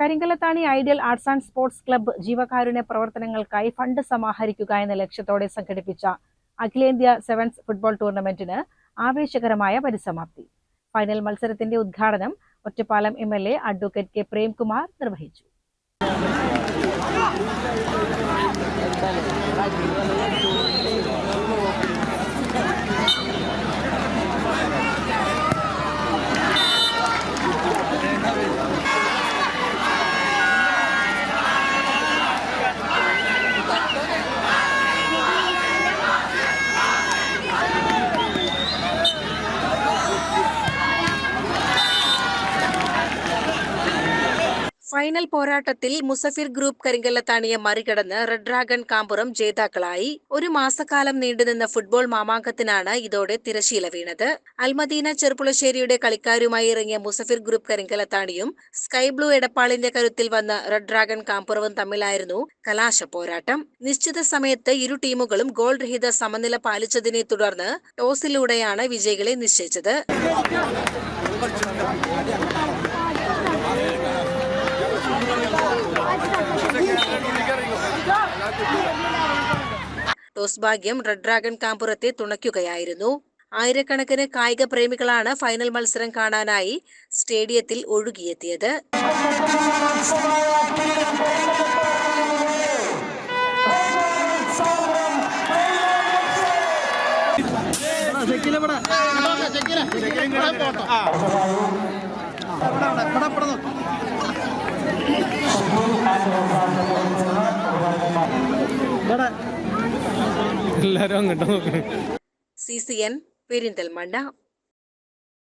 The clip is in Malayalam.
Karinkallathani ideal arts and sports club ജീവകാരുണ്യ പ്രവർത്തനങ്ങൾക്കായി ഫണ്ട് സമാഹരിക്കുക എന്ന ലക്ഷ്യത്തോടെ സംഘടിപ്പിച്ച അഖിലേന്ത്യാ സെവൻസ് ഫുട്ബോൾ ടൂർണമെന്റിന് ആവേശകരമായ പരിസമാപ്തി. ഫൈനൽ മത്സരത്തിന്റെ ഉദ്ഘാടനം Ottapalam M L A advocate K Premkumar നിർവഹിച്ചു. ഫൈനൽ പോരാട്ടത്തിൽ മുസഫിർ ഗ്രൂപ്പ് കരിങ്കല്ലത്താണിയെ മറികടന്ന് റെഡ് ഡ്രാഗൺ കാമ്പുറം ജേതാക്കളായി. ഒരു മാസക്കാലം നീണ്ടുനിന്ന ഫുട്ബോൾ മാമാങ്കത്തിനാണ് ഇതോടെ തിരശീല വീണത്. അൽമദീന ചെറുപ്പുളശ്ശേരിയുടെ കളിക്കാരുമായി ഇറങ്ങിയ മുസഫിർ ഗ്രൂപ്പ് കരിങ്കല്ലത്താണിയും സ്കൈ ബ്ലൂ എടപ്പാളിന്റെ കരുത്തിൽ വന്ന റെഡ് ഡ്രാഗൺ കാമ്പുറവും തമ്മിലായിരുന്നു കലാശ പോരാട്ടം. നിശ്ചിത സമയത്ത് ഇരു ടീമുകളും ഗോൾ രഹിത സമനില പാലിച്ചതിനെ തുടർന്ന് ടോസിലൂടെയാണ് വിജയികളെ നിശ്ചയിച്ചത്. ടോസ് ഭാഗ്യം റെഡ് ഡ്രാഗൺ കാമ്പുറത്തെ തുണയ്ക്കുകയായിരുന്നു. ആയിരക്കണക്കിന് കായിക പ്രേമികളാണ് ഫൈനൽ മത്സരം കാണാനായി സ്റ്റേഡിയത്തിൽ ഒഴുകിയെത്തിയത്. എല്ലാരും അങ്ങോട്ട് നോക്കണം സി സി എൻ പെരിന്തൽമണ്ണ.